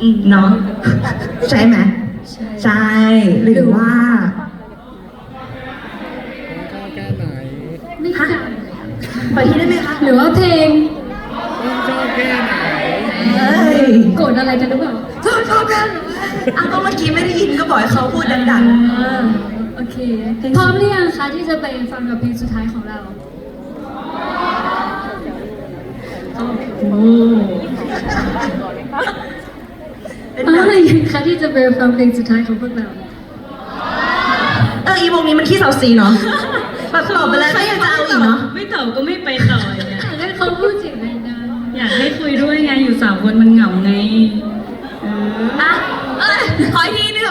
อืมเนาะใช่ไหมใช่ใช่หรือว่าต้องชอบแค่ไหนไม่ค่ะไปที่ได้ไหมคะหรือว่าเพลงต้องชอบแค่ไหนเอ้ยโกรธอะไรกันหรือเปล่าชอบชอบกันอ้าวก็เมื่อกี้ไม่ได้ยินก็บอกให้เขาพูดดังอ่าโอเคพร้อมหรือยังคะที่จะไปฟังกับเพลงสุดท้ายของเราๆโอ้พร้ อมหรือยังคะที่จะไปฟังเพลงสุดท้ายของพวกเรา เอออีวงนี้มันขี้เสาซีเนาะแบบตอบไปแล้วก็ยังจะเอาอีกเนาะไม่ตอบก็ไม่ไปต่ออย่างเงี้ยอยากให้เขาพูดเสียงดังอยากให้คุยด้วยไงอยู่สามคนมันเหงาไง อะเอ้ยขออีกทีหนึง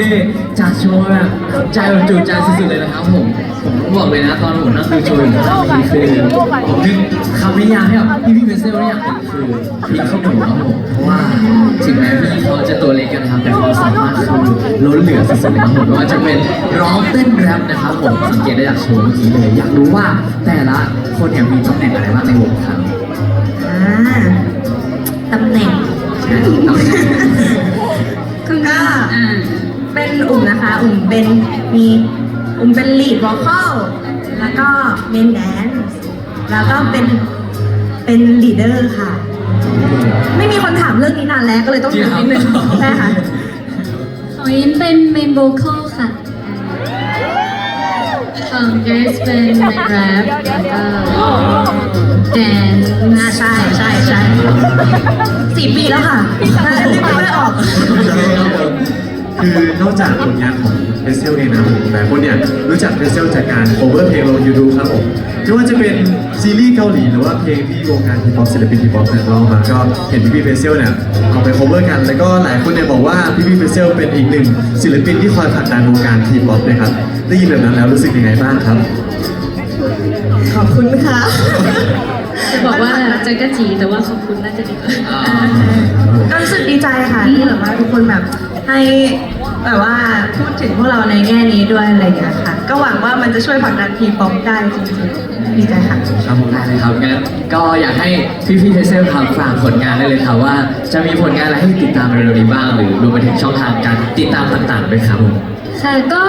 ที่จัดโชว์แบบใจแบบจุใจสุดๆเลยนะครับผม ผมบอกเลยนะตอนผมนั่งดูโชว์อยู่ข้างนี้คือผมนึกคำนิยามที่แบบพี่พี่เพเซลเนี่ยคือพี่เข้าหนูครับผมเพราะว่าถึงแม้พี่เขาจะตัวเล็กกันนะครับแต่ความสามารถคือล้นเหลือสุดๆเลยครับผมไม่ว่าจะเป็นร้องเต้นแรปนะครับผมสังเกตได้จากโชว์เมื่อกี้เลยอยากรู้ว่าแต่ละคนเนี่ยมีตำแหน่งอะไรบ้างในวงครับอ่าตำแหน่ง ใช่ตำแหน่ง ก็อ่า เป็นอุ่มนะคะ อุ่มเป็นมีอุ่มเป็นลีดวอลคอลแล้วก็เมนแดนซ์แล้วก็เป็นเป็นลีดเดอร์ค่ะ ไม่มีคนถามเรื่องนี้นานแล้วก็เลยต้องจริงถามครับนิดนึงใช่ค่ะของอินเป็นเมนโวคอลค่ะของเกรซเป็นเมนแรปแล้วก็แดนอ่าใช่ใช่ใช่สี่ปีแล้วค่ะใช่นึกไม่ออก คือนอกจากผลงานของเพเซลเองนะครับผมหลายคนเนี่ยรู้จักเพเซลจากการ cover เพลงลง YouTube ครับผมไม่ว่าจะเป็นซีรีส์เกาหลีหรือว่าเพลงที่วงการฮิปฮอปศิลปินฮิปฮอปเนี่ยร้องมาก็เห็นพี่พี่เพเซลเนี่ยเอาไป cover กัน แล้วก็หลายคนเนี่ยบอกว่าพี่พี่เพเซลเป็นอีกหนึ่งศิลปินที่คอยผลักดันวงการฮิปฮอปนะครับได้ยินแบบนั้นแล้วรู้สึกยังไงบ้างครับ ขอบคุณค่ะจะบอกว่าจะกระจีแต่ว่าขอบคุณน่าจะดีกว่าอ่าก็รู้สึกดีใจค่ะที่แบบว่าทุกคนแบบ ให้แบบว่าพูดถึงพวกเราในแง่นี้ด้วยอะไรอย่างเงี้ยค่ะ ก็หวังว่ามันจะช่วยผลักดันทีป๊อปได้จริงๆดีใจค่ะ ครับผมได้เลยครับงั้นก็อยากให้พี่พี่ๆเพเซลครับฝากผลงานได้เลยครับว่าจะมีผลงานอะไรให้ติดตามเร็วๆนี้บ้าง หรือรวมไปถึงช่องทางการติดตามต่างๆด้วยครับผม ค่ะก็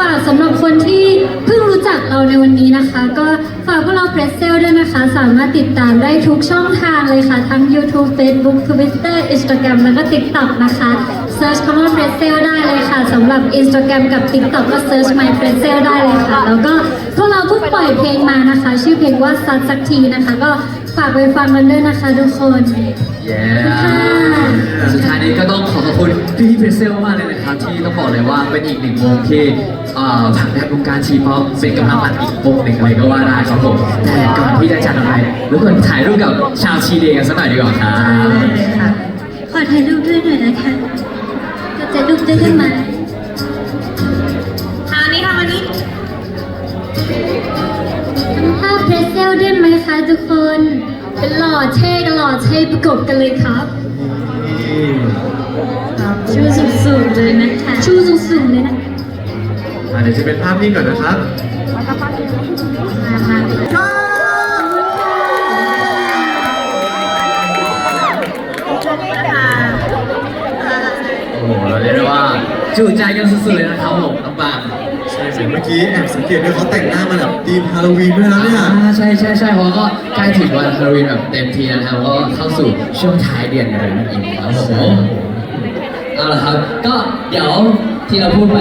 ฝากสำหรับคนที่เพิ่งรู้จักเราในวันนี้นะคะ ก็ฝากพวกเราเพรสเซลด้วยนะคะ สามารถติดตามได้ทุกช่องทางเลยค่ะ ทั้ง YouTube Facebook Twitter Instagram แล้วก็ TikTok นะคะเซิร์ชคำว่าเพรสเซลได้เลยค่ะสำหรับ Instagram กับ TikTok ก็เซิร์ช My p r e s s e l ได้เลยค่ะ แล้วก็พวกเราเพิ่งปล่อยเพลงมานะคะ ชื่อเพลงว่าซัดสักทีนะคะ ก็ฝากไปฟังกันด้วยนะคะทุกคนเย้ค่ะสุดท้ายนี้ก็ต้องขอขอบคุณพี่พี่ๆเพเซลมากเลยนะครับ ที่ต้องบอกเลยว่าเป็นอีกหนึ่งวงที่เอ่อผลักดันวงการชีพอปเป็นกำลังหลักอีกวงหนึ่งเลยก็ว่าได้ครับผมแต่ก่อนที่จะจากไปรบกวนถ่ายรูปกับชาวชีเดย์กันสักหน่อยดีกว่าครับค่ะขอถ่ายรูปด้วยหน่อยนะคะ จะถ่ายรูปด้วยได้ไหมทางนี้ทางอันนี้ทำภาพเพรสเซลได้ไหมคะทุกคน เป็นหล่อเท่กับหล่อเท่ประกบกันเลยครับ ชูสูงๆเลยนะคะ ชูสูงๆเลยนะอะเดี๋ยวจะเป็นภาพนี้ก่อนนะครับ มามา เราเรียกได้ว่าจูใจกันสุดๆเลยนะครับผมน้องปางใช่เมื่อกี้แอบสังเกตด้วยเขาแต่งหน้ามาแบบธีมฮาโลวีนด้วยแล้วเนี่ย อ่าใช่ใช่ใช่เพราะว่าก็ใกล้ถึงวันฮาโลวีนแบบเต็มทีแล้วนะครับก็เข้าสู่ช่วงท้ายเดือนกันแล้วนั่นเองครับผมเอาละครับ ก็เดี๋ยวที่เราพูดไป